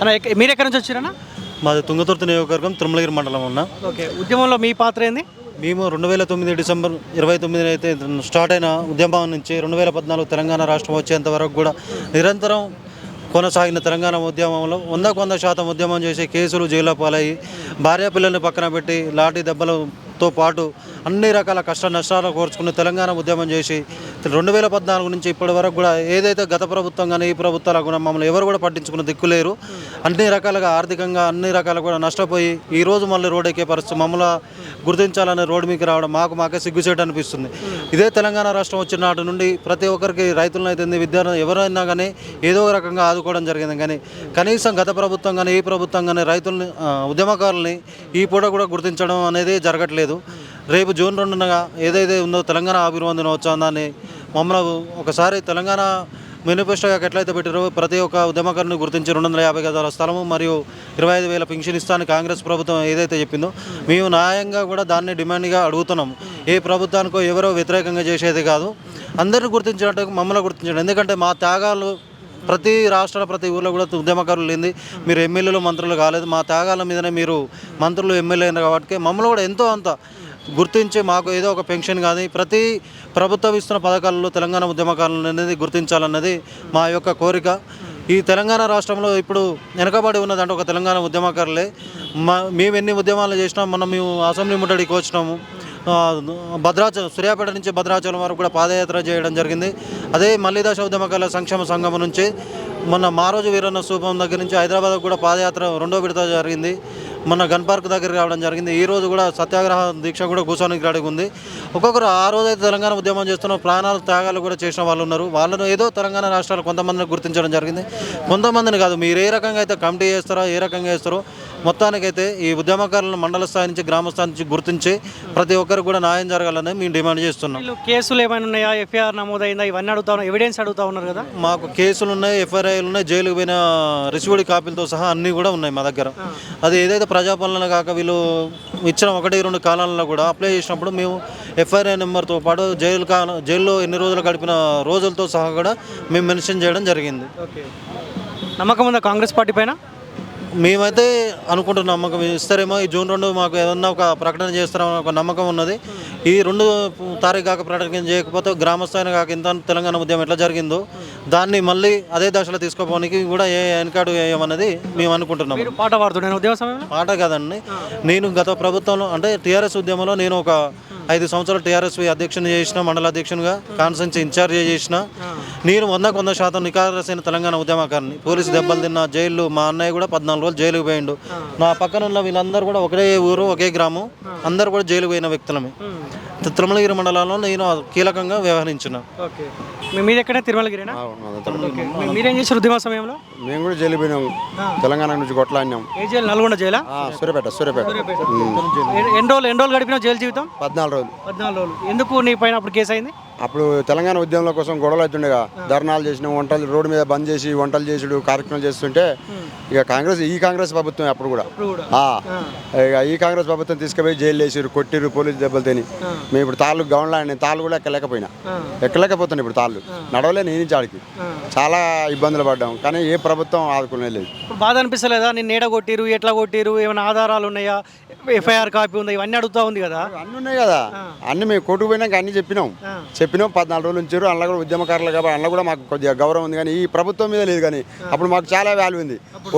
అన్న ఎక్క- మీరు ఎక్కడి నుంచి వచ్చారన్నా? మాది తుంగతుర్తి నియోజకవర్గం తిరుమలగిరి మండలం ఉన్న ఓకే ఉద్యమంలో మీ పాత్ర ఏంది? మేము రెండు వేల తొమ్మిది డిసెంబర్ ఇరవై తొమ్మిది అయితే స్టార్ట్ అయిన ఉద్యమం నుంచి రెండు వేల పద్నాలుగు తెలంగాణ రాష్ట్రం వచ్చేంత వరకు కూడా నిరంతరం కొనసాగిన తెలంగాణ ఉద్యమంలో వందకు వంద శాతం ఉద్యమం చేసి కేసులు జైల్లో పాలయ్యి భార్య పిల్లల్ని పక్కన పెట్టి లాఠీ తో పాటు అన్ని రకాల కష్ట నష్టాలు కోర్చుకుని తెలంగాణ ఉద్యమం చేసి రెండు వేల పద్నాలుగు నుంచి ఇప్పటి వరకు కూడా ఏదైతే గత ప్రభుత్వం కానీ ఈ ప్రభుత్వాలు కూడా మమ్మల్ని ఎవరు కూడా పట్టించుకున్న దిక్కులేరు అన్ని రకాలుగా ఆర్థికంగా అన్ని రకాలుగా కూడా నష్టపోయి ఈ రోజు మళ్ళీ రోడ్ ఎక్కే పరిస్థితి మమ్మల్ని గుర్తించాలనే రోడ్డు మీకు రావడం మాకు మాకే సిగ్గుచేటు అనిపిస్తుంది. ఇదే తెలంగాణ రాష్ట్రం వచ్చిన నాటి నుండి ప్రతి ఒక్కరికి రైతులను అయితే విద్యార్థులు ఎవరైనా కానీ ఏదో రకంగా ఆదుకోవడం జరిగింది కానీ కనీసం గత ప్రభుత్వం కానీ ఈ ప్రభుత్వం కానీ రైతులని ఉద్యమకారుల్ని ఈ పూట కూడా గుర్తించడం అనేది జరగట్లేదు. రేపు జూన్ రెండున ఏదైతే ఉందో తెలంగాణ ఆవిర్భావ దినోత్సవం దాన్ని మమ్మల్ని ఒకసారి తెలంగాణ మేనిఫెస్టో ఎట్లయితే పెట్టారో ప్రతి ఒక్క ఉద్యమకారుని గుర్తించి రెండు వందల యాభై గజాల స్థలము మరియు ఇరవై ఐదు వేల పెన్షన్ ఇస్తాను కాంగ్రెస్ ప్రభుత్వం ఏదైతే చెప్పిందో మేము న్యాయంగా కూడా దాన్ని డిమాండ్గా అడుగుతున్నాము. ఏ ప్రభుత్వానికో ఎవరో వ్యతిరేకంగా చేసేది కాదు. అందరిని గుర్తించినట్టు మమ్మల్ని గుర్తించడం. ఎందుకంటే మా త్యాగాలు ప్రతి రాష్ట్రాల ప్రతి ఊర్లో కూడా ఉద్యమకారులు లేని మీరు ఎమ్మెల్యేలు మంత్రులు కాలేదు. మా త్యాగాల మీదనే మీరు మంత్రులు ఎమ్మెల్యే అయినారు కాబట్టి మమ్మల్ని కూడా ఎంతో అంత గుర్తించి మాకు ఏదో ఒక పెన్షన్ కానీ ప్రతి ప్రభుత్వం ఇస్తున్న పథకాలలో తెలంగాణ ఉద్యమకారులు అనేది గుర్తించాలన్నది మా యొక్క కోరిక. ఈ తెలంగాణ రాష్ట్రంలో ఇప్పుడు వెనకబడి ఉన్నదంటే ఒక తెలంగాణ ఉద్యమకారులే. మా మేము ఎన్ని ఉద్యమాలు చేసినా మనం మేము అసెంబ్లీ ముట్టడికి వచ్చినాము. భద్రాచలం సూర్యాపేట నుంచి భద్రాచలం వరకు కూడా పాదయాత్ర చేయడం జరిగింది. అదే మల్లిదాస ఉద్యమకాల సంక్షేమ సంఘం నుంచి మొన్న మారోజు వీరన్న స్థూపం దగ్గర నుంచి హైదరాబాద్ కూడా పాదయాత్ర రెండో విడత జరిగింది. మొన్న గన్ పార్క్ దగ్గర రావడం జరిగింది. ఈరోజు కూడా సత్యాగ్రహ దీక్ష కూడా కూర్చోనికి రెడీగా ఉంది ఒక్కొక్కరు ఆ రోజు అయితే తెలంగాణ ఉద్యమం చేస్తున్న ప్రాణాలు త్యాగాలు కూడా చేసిన వాళ్ళు ఉన్నారు. వాళ్ళను ఏదో తెలంగాణ రాష్ట్రాలు కొంతమందిని గుర్తించడం జరిగింది. కొంతమందిని కాదు మీరు ఏ రకంగా అయితే కమిటీ చేస్తారో ఏ రకంగా చేస్తారో మొత్తానికైతే ఈ ఉద్యమకారులను మండల స్థాయి నుంచి గ్రామ స్థాయి నుంచి గుర్తించి ప్రతి ఒక్కరికి కూడా న్యాయం జరగాలని మేము డిమాండ్ చేస్తున్నాం. కేసులు ఏమైనా ఉన్నాయా? ఎఫ్ఐఆర్ నమోదైందా? ఇవన్నీ అడుగుతా ఉన్నారు ఎవిడెన్స్ అడుగుతా ఉన్నారు కదా? మాకు కేసులు ఉన్నాయి ఎఫ్ఐఆర్ఐలు ఉన్నాయి జైలుకు పోయిన రిసివ్డ్ కాపీలతో సహా అన్నీ కూడా ఉన్నాయి మా దగ్గర. అది ఏదైతే ప్రజాపాలన కాక వీళ్ళు ఇచ్చిన ఒకటి రెండు కాలాలలో కూడా అప్లై చేసినప్పుడు మేము ఎఫ్ఐఆర్ నెంబర్తో పాటు జైలు కాలం జైల్లో ఎన్ని రోజులు గడిపిన రోజులతో సహా కూడా మేము మెన్షన్ చేయడం జరిగింది. నమ్మకం ఉందా కాంగ్రెస్ పార్టీ పైన? మేమైతే అనుకుంటున్నాం మాకు ఇస్తారేమో. ఈ జూన్ రెండు మాకు ఏదన్నా ఒక ప్రకటన చేస్తారని ఒక నమ్మకం ఉన్నది. ఈ రెండు తారీఖు కాక ప్రకటన చేయకపోతే గ్రామ స్థాయిని కాక ఇంత తెలంగాణ ఉద్యమం ఎట్లా జరిగిందో దాన్ని మళ్ళీ అదే దశలో తీసుకోపోవడానికి కూడా ఏ వెనకాడు వేయమన్నది మేము అనుకుంటున్నాం. పాట పాడుతున్నాను మాట కాదండి. నేను గత ప్రభుత్వంలో అంటే టీఆర్ఎస్ ఉద్యమంలో నేను ఒక ఐదు సంవత్సరాలు టీఆర్ఎస్ అధ్యక్షుని చేసిన మండల అధ్యక్షునిగా కాన్సెన్స్ ఇన్ఛార్జ్ చేసిన నేను వందకు వంద శాతం నికారసైన తెలంగాణ ఉద్యమకారిని. పోలీసు దెబ్బలు తిన్న జైలు మా అన్నయ్య కూడా పద్నాలుగు రోజులు జైలుకు పోయిండు. నా పక్కన ఉన్న వీళ్ళందరూ కూడా ఒకే ఊరు ఒకే గ్రామం. అందరూ కూడా జైలుకు పోయిన వ్యక్తులమే. తిరుమలగిరి మండలంలో నేను కీలకంగా వ్యవహరించిన. ఓకే. మీ మీద ఎక్కడే? తిరుమలగిరినా? మీరేం చేశారు ఉద్యమ సమయంలో? మేము కూడా జైలు పోయినాం. తెలంగాణ నుంచి కొట్లాడినాం. ఏ జైలు? నల్గొండ జైలా? సూర్యాపేట సూర్యాపేట. ఎన్ని రోజులు ఎన్ని రోజులు గడిపిన జైలు జీవితం? పద్నాలుగు రోజులు. పద్నాలుగు రోజులు. ఎందుకు నీ పైన అప్పుడు కేసు అయింది? అప్పుడు తెలంగాణ ఉద్యమంలో కోసం గొడవలు అవుతుండేగా. ధర్నాలు చేసినాం వంటలు రోడ్డు మీద బంద్ చేసి వంటలు చేసుడు కార్యక్రమాలు చేస్తుంటే ఇక కాంగ్రెస్ ఈ కాంగ్రెస్ ప్రభుత్వం అప్పుడు కూడా. ఇక ఈ కాంగ్రెస్ ప్రభుత్వం తీసుకుపోయి జైలు వేసిరు కొట్టిరు పోలీసు దెబ్బలు తిని మేము ఇప్పుడు తాళ్ళు గవర్నలా నేను తాళ్ళు కూడా ఎక్కలేకపోయినా. ఎక్కలేకపోతున్నాను ఇప్పుడు తాళ్ళు. నడవలే నేను నుంచి ఆడికి. చాలా ఇబ్బందులు పడ్డాం. కానీ ఏ ప్రభుత్వం ఆదుకునే లేదు. బాధ అనిపిస్తలేదా? నేను నీడ కొట్టిరు ఎట్లా కొట్టిరు? ఏమైనా ఆధారాలు ఉన్నాయా? ఎఫ్ఐఆర్ కాపీ ఉందా ఇవన్నీ అడుగుతా ఉంది కదా. అన్నీ ఉన్నాయి కదా. అన్ని మేము కోర్టుకు పోయినాక అన్ని చెప్పినాం. చెప్పినాం పద్నాలుగు రోజులు ఉంచారు అందులో కూడా ఉద్యమకారులు కాబట్టి అందులో కూడా మాకు కొద్దిగా గౌరవం ఉంది కానీ ఈ ప్రభుత్వం మీద లేదు కానీ అప్పుడు మాకు చాలా వాల్యూ ఉంది.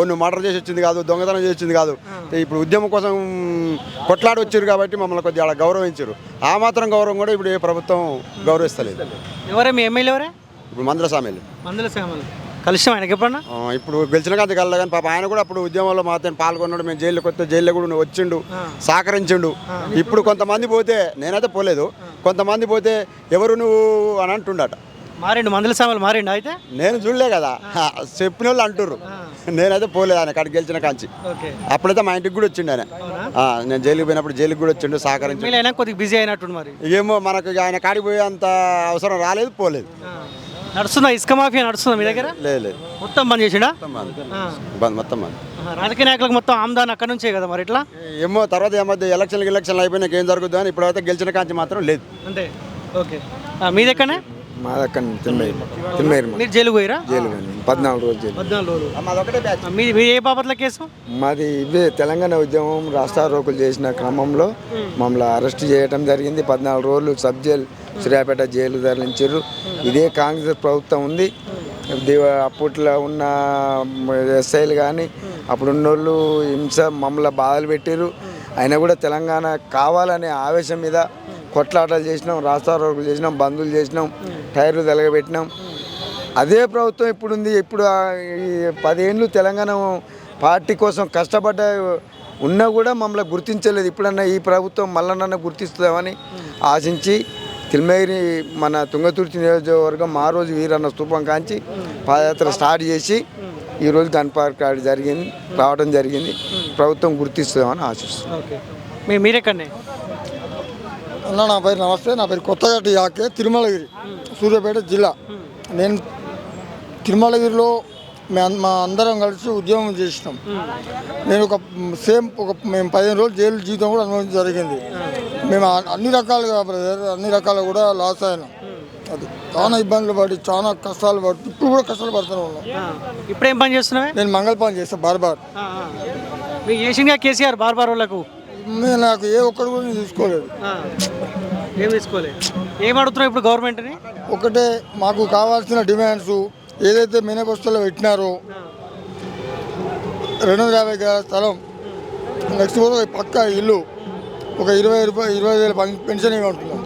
నువ్వు మర్డర్ చేసి వచ్చింది కాదు దొంగతనం చేసి వచ్చింది కాదు. ఇప్పుడు ఉద్యమం కోసం కొట్లాడి వచ్చారు కాబట్టి మమ్మల్ని కొద్దిగా అలా గౌరవించారు. ఆ మాత్రం గౌరవం కూడా ఇప్పుడు ఏ ప్రభుత్వం గౌరవిస్తలేదు. ఎవరే మీ ఎమ్మెల్యే ఎవరే? ఇప్పుడు మందర సామెలు మందుల శ్యామలు కలిసాం ఆయనకి ఎప్పుడన్నా? ఆ, ఇప్పుడు గెలిచిన కాంతి కలదు కానీ పాప ఆయన కూడా అప్పుడు ఉద్యమంలో మాత్రం పాల్గొన్నాడు మేము జైల్లో కొత్త జైల్లో కూడా వచ్చిండు సహకరించిండు. ఇప్పుడు కొంతమంది పోతే నేనైతే పోలేదు కొంతమంది పోతే ఎవరు నువ్వు అని అంటుండట. మారిండు మందుల శ్యామలు మారిండు అయితే? నేను చూడలే కదా హా, చెప్పిన వాళ్ళు అంటుర్రు నేనైతే పోలేదు ఆయన అక్కడికి గెలిచిన కాంచి. ఓకే. అప్పుడైతే మా ఇంటికి కూడా వచ్చిండు ఆయన. ఆ, నేను జైలుకి పోయినప్పుడు జైలుకి కూడా వచ్చిండు సహకరించు అయినా కొద్దిగా బిజీ అయినట్టు మరి. ఏమో మనకు ఆయన కాడికి పోయే అంత అవసరం రాలేదు పోలేదు. నడుస్తుందా? ఇసుక మాఫియా నడుస్తుందా మీ దగ్గర? లేదు లేదు. మొత్తం బంద్ చేసిండా. బంద్. మొత్తం ఆహా, రాజకీయ నాయకులకు మొత్తం ఆమ్దాన్ అక్కడ నుంచే కదా మరి ఇట్లా? ఏమో తర్వాత ఏమవుతుంది ఎలక్షన్లు ఎలక్షన్లు అయిపోయినాక ఏం జరుగుతుంది అని ఇప్పుడైతే గెలిచిన కాంచి మాత్రం లేదు. అంతే. ఓకే. మీది ఎక్కడనే? మా దగ్గర తిమ్మేరు తిమ్మేరు మీరు జైలు పోయిరా? జైలు కానీ పద్నాలుగు రోజులు జైలు పద్నాలుగు రోజులు. మీ మీ ఏ బాపట్ల కేసు? మాది ఇవే తెలంగాణ ఉద్యమం రాష్ట్ర రోకులు చేసిన క్రమంలో మమ్మల్ని అరెస్ట్ చేయడం జరిగింది. పద్నాలుగు రోజులు సబ్ జైలు సూర్యాపేట జైలు తరలించారు. ఇదే కాంగ్రెస్ ప్రభుత్వం ఉంది. దివ- అప్పట్లో ఉన్న ఎస్ఐలు కానీ అప్పుడు ఉన్నోళ్ళు హింస మమ్మల్ని బాధలు పెట్టారు అయినా కూడా తెలంగాణ కావాలనే ఆవేశం మీద కొట్లాటలు చేసినాం రాస్తారోకులు చేసినాం బంధువులు చేసినాం టైర్లు తెలగబెట్టినాం. అదే ప్రభుత్వం ఇప్పుడుంది ఇప్పుడు ఈ పదేళ్ళు తెలంగాణ పార్టీ కోసం కష్టపడ్డ ఉన్నా కూడా మమ్మల్ని గుర్తించలేదు. ఇప్పుడన్నా ఈ ప్రభుత్వం మళ్ళా గుర్తిస్తుందామని ఆశించి తిరుమగిరి మన తుంగతుర్తి నియోజకవర్గం మా రోజు వీరన్న స్థూపం కాంచి పాదయాత్ర స్టార్ట్ చేసి ఈరోజు గన్ పార్క్ జరిగింది రావడం జరిగింది. ప్రభుత్వం గుర్తిస్తుందామని ఆశిస్తున్నాం. ఓకే. మీరెక్కడనే? అన్న నా పేరు నమస్తే నా పేరు కొత్తగట్టి యాకే తిరుమలగిరి సూర్యాపేట జిల్లా. నేను తిరుమలగిరిలో మే అందరం కలిసి ఉద్యోగం చేసినాం. నేను ఒక సేమ్ ఒక మేము పదిహేను రోజులు జైలు జీవితం కూడా అనుభవించడం జరిగింది. మేము అన్ని రకాలుగా బ్రదర్ అన్ని రకాలుగా కూడా లాస్ అయినాం. అది చాలా ఇబ్బందులు పడి చాలా కష్టాలు పడి ఇప్పుడు కూడా కష్టాలు పడుతూనే ఉన్నాం. ఇప్పుడు ఏం పని చేస్తున్నావే? నేను మంగళ పని చేస్తాను బార్ బార్ ఆ, ఆ. మీకు చేసిందిగా కేసీఆర్ బార్ బార్ వాళ్ళకు? నాకు ఏ ఒక్కడు కూడా నేను తీసుకోలేదు. ఏం తీసుకోలే? ఏం అడుగుతున్నావు ఇప్పుడు గవర్నమెంట్ని? ఒకటే మాకు కావాల్సిన డిమాండ్స్ ఏదైతే మేనిఫెస్టోలో పెట్టినారో రెండు వందల యాభై గజాల స్థలం నెక్స్ట్ కూడా ఒక పక్క ఇల్లు ఒక ఇరవై రూపాయలు ఇరవై వేల పెన్- పెన్షన్ ఇవ్వమంటున్నాం.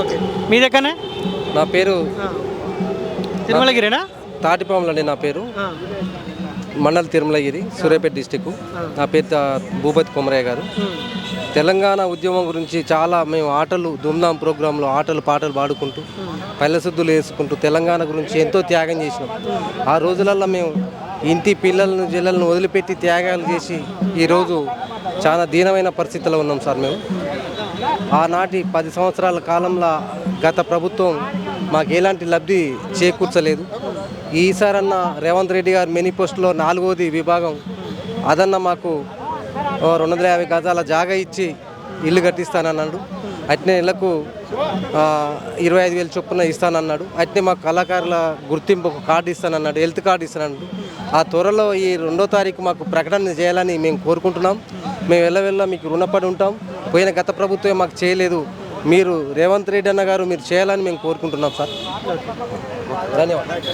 ఓకే. మీ దగ్గరనే? నా పేరు తిరుమలగిరేనా? తాటిపాములండి నా పేరు. మండల తిరుమలగిరి సూర్యాపేట డిస్టిక్ నా పేరు భూపతి కొమరయ్య గారు. తెలంగాణ ఉద్యమం గురించి చాలా మేము ఆటలు ధూమ్ధాం ప్రోగ్రాంలో ఆటలు పాటలు పాడుకుంటూ పల్లెశుద్ధులు వేసుకుంటూ తెలంగాణ గురించి ఎంతో త్యాగం చేసినాం. ఆ రోజులలో మేము ఇంటి పిల్లలను జిల్లలను వదిలిపెట్టి త్యాగాలు చేసి ఈరోజు చాలా దీనమైన పరిస్థితిలో ఉన్నాం సార్ మేము. ఆనాటి పది సంవత్సరాల కాలంలో గత ప్రభుత్వం మాకు ఎలాంటి లబ్ధి చేకూర్చలేదు. ఈసారన్న రేవంత్ రెడ్డి గారు మేనిఫెస్టోలో నాలుగోది విభాగం. అదన్న మాకు రెండు వందల యాభై గజాల జాగా ఇచ్చి ఇల్లు కట్టిస్తానన్నాడు. అట్నే ఇళ్ళకు ఇరవై ఐదు వేలు చొప్పున ఇస్తానన్నాడు. అట్నే మా కళాకారుల గుర్తింపు ఒక కార్డు ఇస్తానన్నాడు హెల్త్ కార్డు ఇస్తానన్నాడు. ఆ త్వరలో ఈ రెండో తారీఖు మాకు ప్రకటన చేయాలని మేము కోరుకుంటున్నాం. మేము వెళ్ళవెళ్ళ మీకు రుణపడి ఉంటాం. పోయిన గత ప్రభుత్వం మాకు చేయలేదు. మీరు రేవంత్ రెడ్డి అన్న గారు మీరు చేయాలని మేము కోరుకుంటున్నాం సార్. ధన్యవాదాలు.